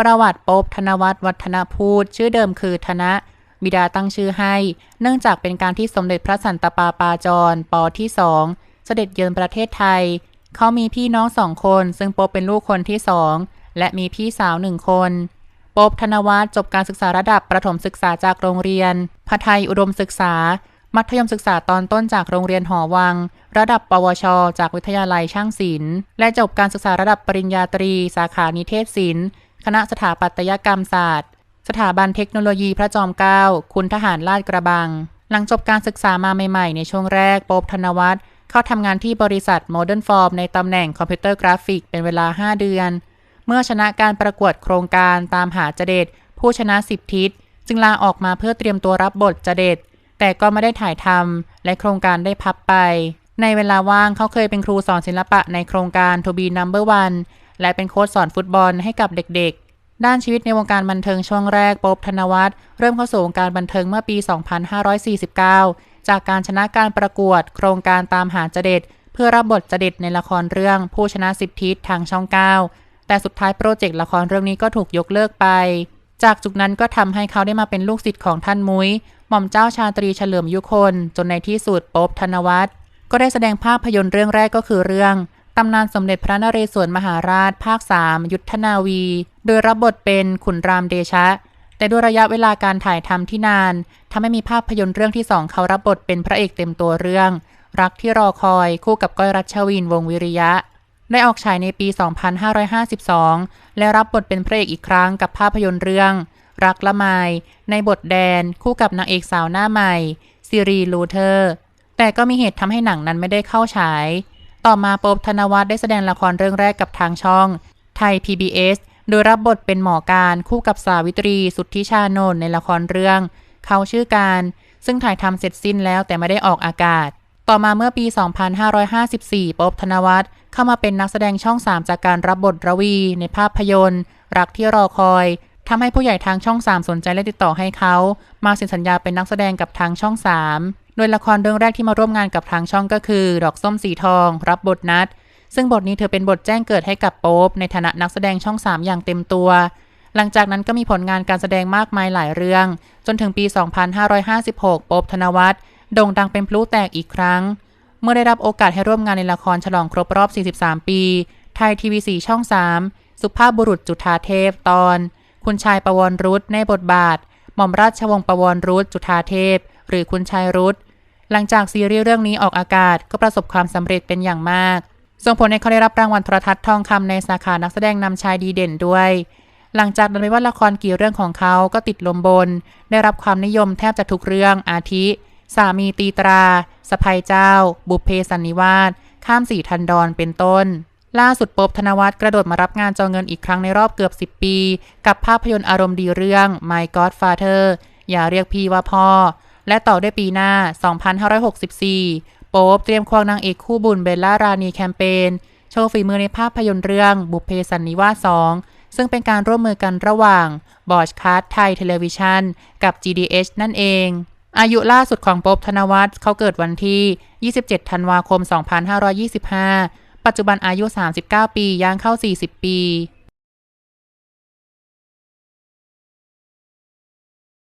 ประวัติปบธนวัฒน์วัฒนพูด ชื่อเดิมคือธนะบิดาตั้งชื่อให้ เนื่องจากเป็นการที่สมเด็จพระสันตะปาปาจรปอที่สองเสด็จเยือนประเทศไทย เขามีพี่น้องสองคน ซึ่งโป๊บเป็นลูกคนที่สองและมีพี่สาวหนึ่งคนโป๊บธนวัฒน์จบการศึกษาระดับประถมศึกษาจากโรงเรียนพไทยอุดมศึกษา มัธยมศึกษาตอนต้นจากโรงเรียนหอวัง ระดับปวช จากวิทยาลัยช่างศิลป์ และจบการศึกษาระดับปริญญาตรี สาขานิเทศศิลป์ คณะสถาปัตยกรรมศาสตร์ สถาบันเทคโนโลยีพระจอมเกล้าคุณทหารลาดกระบัง หลังจบการศึกษามาใหม่ๆ ในช่วงแรกโป๊บธนวัฒน์เข้าทำงานที่บริษัท Modern Form ในตำแหน่งคอมพิวเตอร์กราฟิกเป็นเวลา 5 เดือน เมื่อชนะการประกวดโครงการตามหาจเดชผู้ชนะสิบทิศจึงลาออกมาเพื่อเตรียมตัวรับบทจเดชแต่ก็ไม่ได้ถ่ายทำและโครงการได้พับไป ในเวลาว่างเขาเคยเป็นครูสอนศิลปะในโครงการ To be number one และเป็นโค้ชสอนฟุตบอลให้กับเด็กๆ ด้านชีวิตในวงการบันเทิงช่วงแรกป๊บธนวัฒน์เริ่มเข้าสู่วงการบันเทิงเมื่อปี 2549 จากการชนะการประกวด โครงการตามหาจเดชเพื่อรับบทจเดชในละครเรื่องผู้ชนะสิบทิศทางช่อง 9 แต่สุดท้ายโปรเจกต์ละครเรื่องนี้ก็ถูกยกเลิกไป จากจุดนั้นก็ทำให้เขาได้มาเป็นลูกศิษย์ของท่านมุ้ยหม่อมเจ้าชาตรีเฉลิมยุคนจนในที่สุดป๊บธนวัฒน์ก็ได้แสดงภาพยนตร์เรื่องแรกก็คือเรื่อง ตำนานสมเด็จพระนเรศวรมหาราช ภาค 3 ยุทธนาวี โดยรับบทเป็นขุนรามเดชะ แต่ด้วยระยะเวลาการถ่ายทำที่นานทำให้มีภาพยนตร์เรื่องที่สองเขารับบทเป็นพระเอกเต็มตัวเรื่อง รักที่รอคอยคู่กับก้อยรัชวินวงศ์วิริยะ ได้ออกฉายในปี 2552 และรับบทเป็นพระเอกอีกครั้งกับภาพยนตร์เรื่อง รักละไมในบทแดน คู่กับนางเอกสาวหน้าใหม่ซิรีลูเทอร์ แต่ก็มีเหตุทำให้หนังนั้นไม่ได้เข้าฉาย ต่อมาโป๊บธนวัฒน์ได้แสดงละครเรื่องแรกกับทางช่อง ไทย PBS โดยรับบทเป็นหมอการคู่กับสาวิตรี สุทธิชานนท์ในละครเรื่อง เขาชื่อการ ซึ่งถ่ายทำเสร็จสิ้นแล้วแต่ไม่ได้ออกอากาศ ต่อมาเมื่อปี 2554 โป๊บธนวัฒน์เข้ามาเป็นนักแสดงช่อง 3 จากการรับบทระวี ในภาพยนตร์ รักที่รอคอยทำให้ผู้ใหญ่ทางช่อง 3 สนใจและติดต่อให้เขา มาเซ็นสัญญาเป็นนักแสดงกับทางช่อง 3 โดยละครเรื่องแรกที่มาร่วมงานกับทางช่องก็คือ ดอกส้มสีทอง รับบทนัด ซึ่งบทนี้เธอเป็นบทแจ้งเกิดให้กับโป๊บในฐานะนักแสดงช่อง 3 อย่างเต็มตัว หลังจากนั้นก็มีผลงานการแสดงมากมายหลายเรื่อง จนถึงปี 2556 โป๊บธนวัฒน์โด่งดังเป็นพลุแตกอีกครั้ง เมื่อได้รับโอกาสให้ร่วมงานในละครฉลองครบรอบ 43 ปี ไทยทีวี4ช่อง 3 สุภาพบุรุษจุฑาเทพตอน คุณชายประวรรุษในบทบาท หม่อมราชวงศ์ประวรรุษจุฑาเทพ หรือคุณชายรุษหลังจากซีรีส์เรื่องนี้ออกอากาศก็ประสบความสำเร็จเป็นอย่างมาก ส่งผลให้เขาได้รับรางวัลโทรทัศน์ทองคำในสาขานักแสดงนำชายดีเด่นด้วย หลังจากนั้นไม่ว่าละครกี่เรื่องของเขาก็ติดลมบน ได้รับความนิยมแทบจะทุกเรื่องอาทิ สามีตีตราสะพายเจ้า บุพเพสันนิวาสข้ามสี่ทันดอนเป็นต้น ล่าสุดปบธนวัฒน์กระโดดมารับงานจอเงินอีกครั้งในรอบเกือบ 10 ปี กับภาพยนตร์อารมณ์ดีเรื่อง My Godfather อย่าเรียกพี่ว่าพ่อ และต่อด้วยปีหน้า 2564 โป๊บเตรียมควงนางเอกคู่บุญเบลล่ารานีแคมเปญโชว์ฝีมือในภาพยนตร์เรื่องบุพเพสันนิวาส 2 ซึ่งเป็นการร่วมมือกันระหว่างบอชคาร์ไทยเทเลวิชันกับ GDH นั่นเอง อายุล่าสุดของโป๊บธนวัฒน์เขาเกิดวันที่ 27 ธันวาคม 2525 ปัจจุบันอายุ 39 ปีย่างเข้า 40 ปี